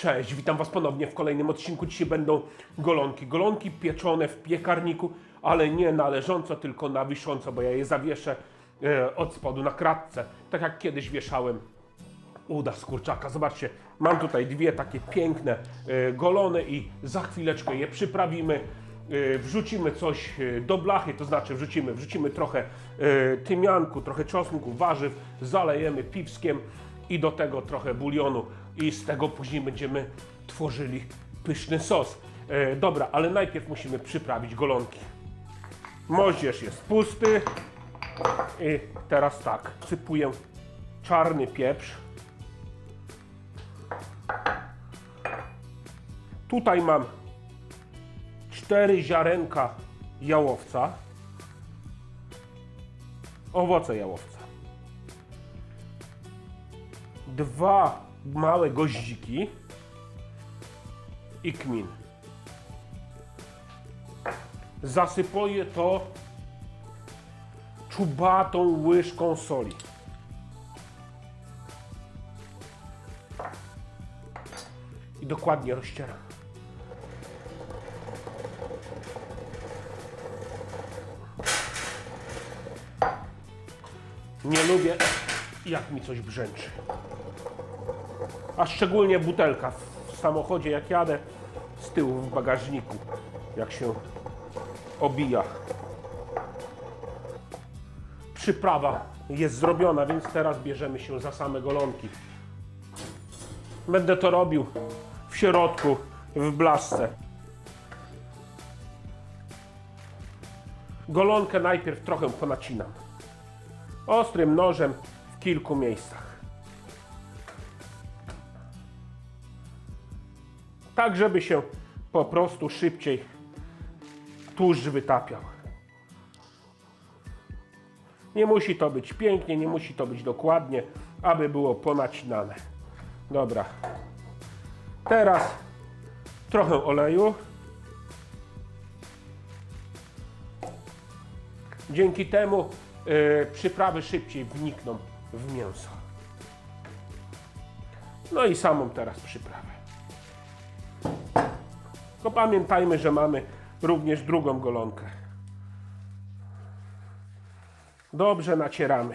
Cześć, witam Was ponownie w kolejnym odcinku. Dzisiaj będą golonki. Golonki pieczone w piekarniku, ale nie na leżąco, tylko na wisząco, bo ja je zawieszę e, od spodu na kratce, tak jak kiedyś wieszałem uda z kurczaka. Zobaczcie, mam tutaj dwie takie piękne e, golony i za chwileczkę je przyprawimy. E, Wrzucimy coś e, do blachy, to znaczy wrzucimy, wrzucimy trochę e, tymianku, trochę czosnku, warzyw, zalejemy piwskiem i do tego trochę bulionu i z tego później będziemy tworzyli pyszny sos. E, Dobra, ale najpierw musimy przyprawić golonki. Moździerz jest pusty i teraz tak, sypuję czarny pieprz. Tutaj mam cztery ziarenka jałowca. Owoce jałowca. Dwa małe goździki i kmin. Zasypuję to czubatą łyżką soli. I dokładnie rozcieram. Nie lubię, jak mi coś brzęczy. A szczególnie butelka w samochodzie, jak jadę z tyłu w bagażniku, jak się obija. Przyprawa jest zrobiona, więc teraz bierzemy się za same golonki. Będę to robił w środku, w blasce. Golonkę najpierw trochę ponacinam. Ostrym nożem w kilku miejscach. Tak, żeby się po prostu szybciej tłuszcz wytapiał. Nie musi to być pięknie, nie musi to być dokładnie, aby było ponacinane. Dobra. Teraz trochę oleju. Dzięki temu e, przyprawy szybciej wnikną w mięso. No i samą teraz przyprawę. Tylko pamiętajmy, że mamy również drugą golonkę. Dobrze nacieramy.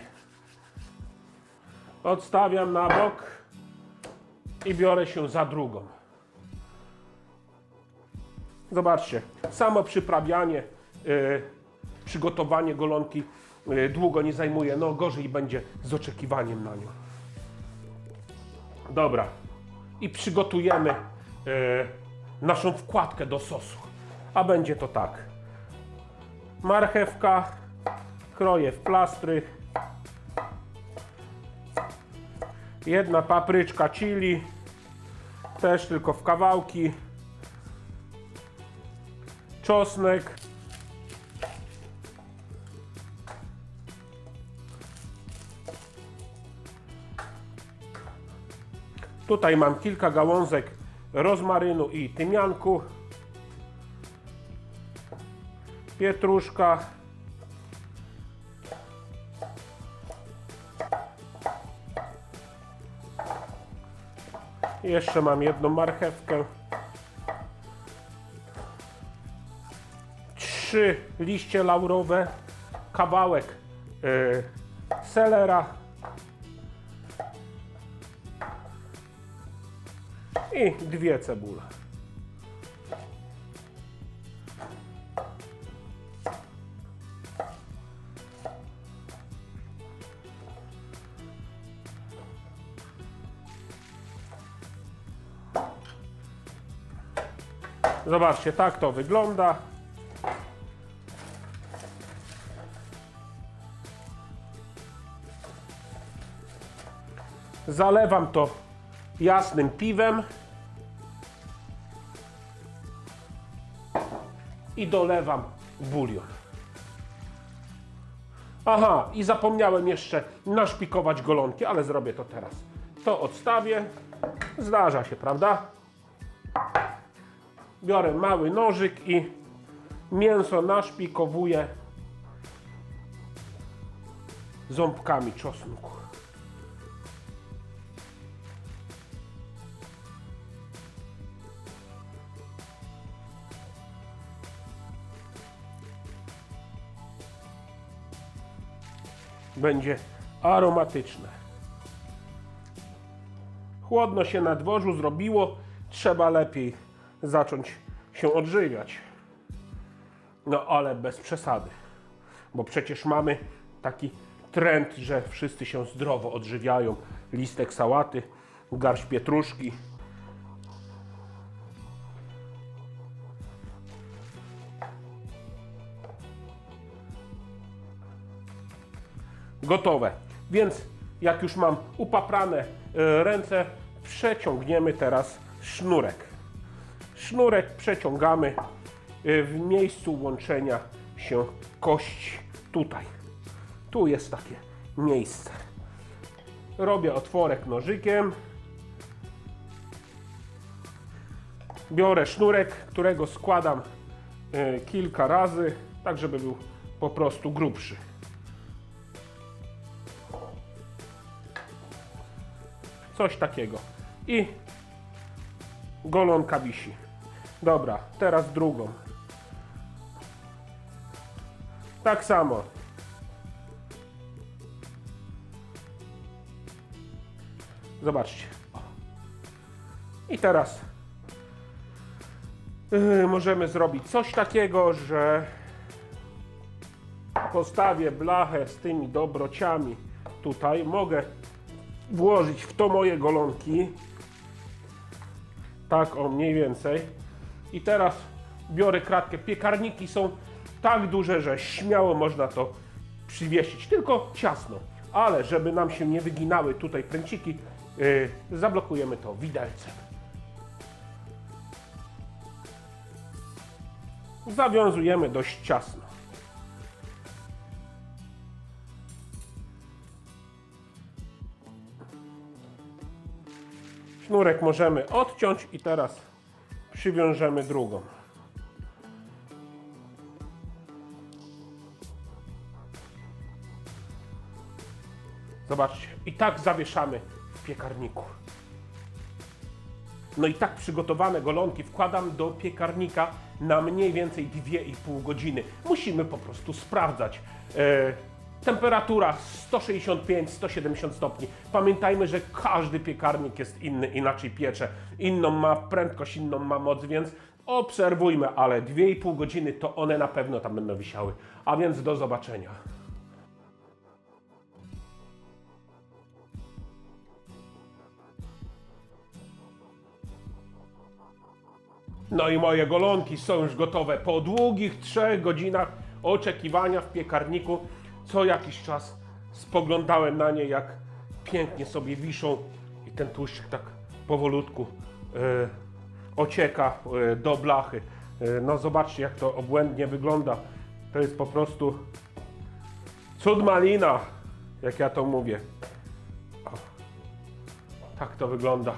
Odstawiam na bok i biorę się za drugą. Zobaczcie, samo przyprawianie, y, przygotowanie golonki y, długo nie zajmuje, no gorzej będzie z oczekiwaniem na nią. Dobra, i przygotujemy y, naszą wkładkę do sosu. A będzie to tak. Marchewka, kroję w plastry. Jedna papryczka chili, też tylko w kawałki. Czosnek. Tutaj mam kilka gałązek rozmarynu i tymianku. Pietruszka. Jeszcze mam jedną marchewkę. Trzy liście laurowe. Kawałek yy, selera. I dwie cebule. Zobaczcie, tak to wygląda. Zalewam to jasnym piwem. I dolewam bulion. Aha, i zapomniałem jeszcze naszpikować golonki, ale zrobię to teraz. To odstawię. Zdarza się, prawda? biorę mały nożyk i mięso naszpikowuję ząbkami czosnku. Będzie aromatyczne. Chłodno się na dworzu zrobiło, trzeba lepiej zacząć się odżywiać. No ale bez przesady, bo przecież mamy taki trend, że wszyscy się zdrowo odżywiają. Listek sałaty, garść pietruszki. Gotowe. Więc jak już mam upaprane e, ręce, przeciągniemy teraz sznurek. Sznurek przeciągamy e, w miejscu łączenia się kości. Tutaj. Tu jest takie miejsce. Robię otworek nożykiem. Biorę sznurek, którego składam e, kilka razy, tak żeby był po prostu grubszy. Coś takiego. I golonka wisi. Dobra, teraz drugą. Tak samo. Zobaczcie. I teraz yy, możemy zrobić coś takiego, że postawię blachę z tymi dobrociami tutaj. Mogę włożyć w to moje golonki. Tak, o mniej więcej. I teraz biorę kratkę. Piekarniki są tak duże, że śmiało można to przywiesić. Tylko ciasno. Ale żeby nam się nie wyginały tutaj pręciki, yy, zablokujemy to widelcem. Zawiązujemy dość ciasno. Sznurek możemy odciąć i teraz przywiążemy drugą. Zobaczcie, i tak zawieszamy w piekarniku. No i tak przygotowane golonki wkładam do piekarnika na mniej więcej 2,5 godziny. Musimy po prostu sprawdzać. E, temperatura 165-170 stopni. Pamiętajmy, że każdy piekarnik jest inny, inaczej piecze. Inną ma prędkość, inną ma moc, więc obserwujmy, ale 2,5 godziny to one na pewno tam będą wisiały. A więc do zobaczenia. No i moje golonki są już gotowe. Po długich trzech godzinach oczekiwania w piekarniku, co jakiś czas spoglądałem na nie, jak pięknie sobie wiszą i ten tłuszczyk tak powolutku e, ocieka e, do blachy. E, no zobaczcie, jak to obłędnie wygląda. To jest po prostu cud malina, jak ja to mówię. O, tak to wygląda.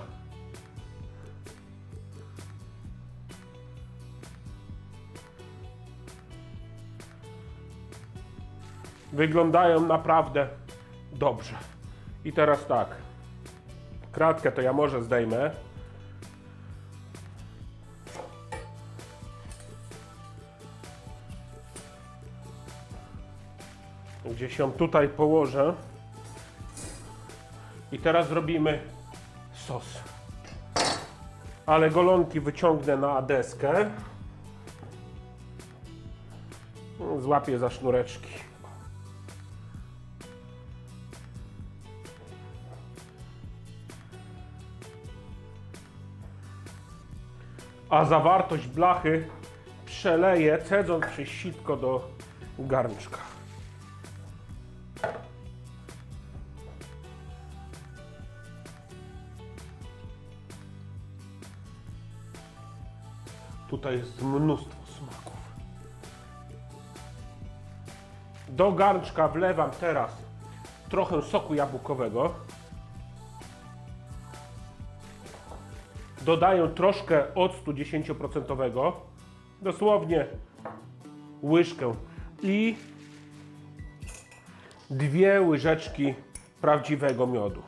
Wyglądają naprawdę dobrze. I teraz tak, kratkę to ja może zdejmę. Gdzieś ją tutaj położę. I teraz zrobimy sos. Ale golonki wyciągnę na deskę. Złapię za sznureczki. A zawartość blachy przeleję, cedząc przez sitko do garnczka. Tutaj jest mnóstwo smaków. Do garnczka wlewam teraz trochę soku jabłkowego. Dodaję troszkę octu 10%, dosłownie łyżkę i dwie łyżeczki prawdziwego miodu.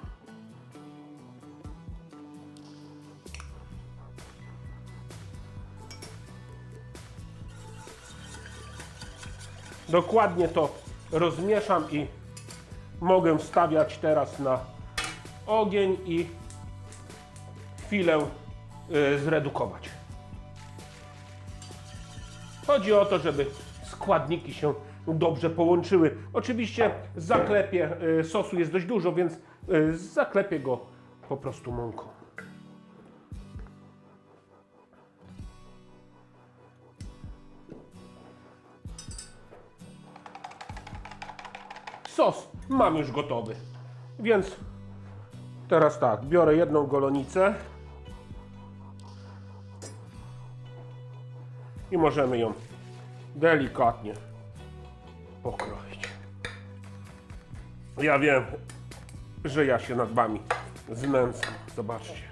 Dokładnie to rozmieszam i mogę wstawiać teraz na ogień i chwilę zredukować. Chodzi o to, żeby składniki się dobrze połączyły. Oczywiście zaklepie y, sosu jest dość dużo, więc y, zaklepię go po prostu mąką. Sos mam już gotowy. Więc teraz tak, biorę jedną golonicę i możemy ją delikatnie pokroić. Ja wiem, że ja się nad wami znęcam. Zobaczcie.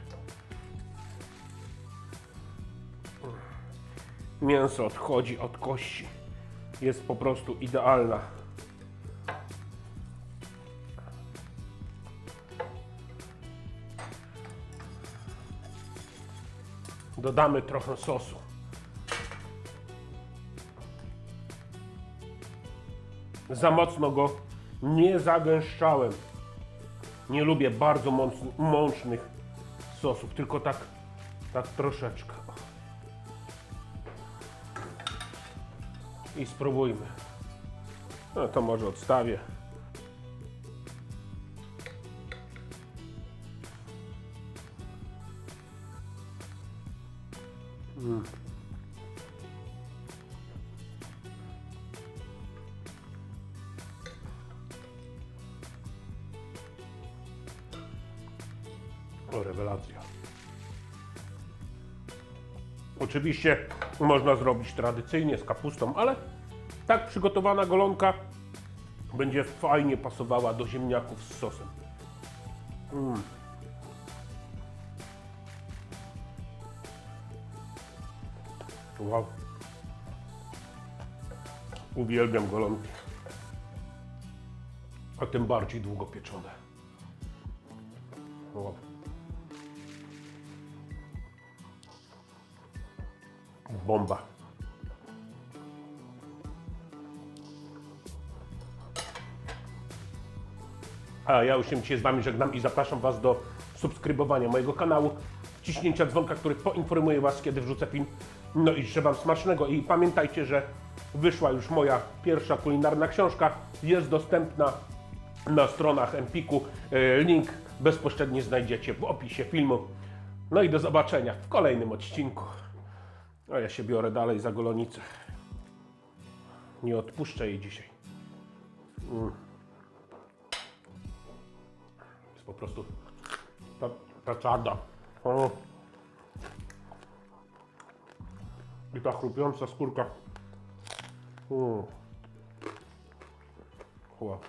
Mięso odchodzi od kości. Jest po prostu idealna. Dodamy trochę sosu. Za mocno go nie zagęszczałem. Nie lubię bardzo mąc- mącznych sosów, tylko tak, tak troszeczkę. I spróbujmy. No to może odstawię. O, rewelacja. Oczywiście można zrobić tradycyjnie z kapustą, ale tak przygotowana golonka będzie fajnie pasowała do ziemniaków z sosem. Mm. Wow. Uwielbiam golonki. A tym bardziej długo pieczone. Wow. Bomba. A ja już się dzisiaj z Wami żegnam i zapraszam Was do subskrybowania mojego kanału, wciśnięcia dzwonka, który poinformuje Was, kiedy wrzucę film. No i życzę Wam smacznego i pamiętajcie, że wyszła już moja pierwsza kulinarna książka. Jest dostępna na stronach Empiku. E, Link bezpośrednio znajdziecie w opisie filmu. No i do zobaczenia w kolejnym odcinku. A ja się biorę dalej za golonicę. Nie odpuszczę jej dzisiaj. Mm. Jest po prostu ta, ta czarda. O. I ta chrupiąca skórka. Mm. Wow.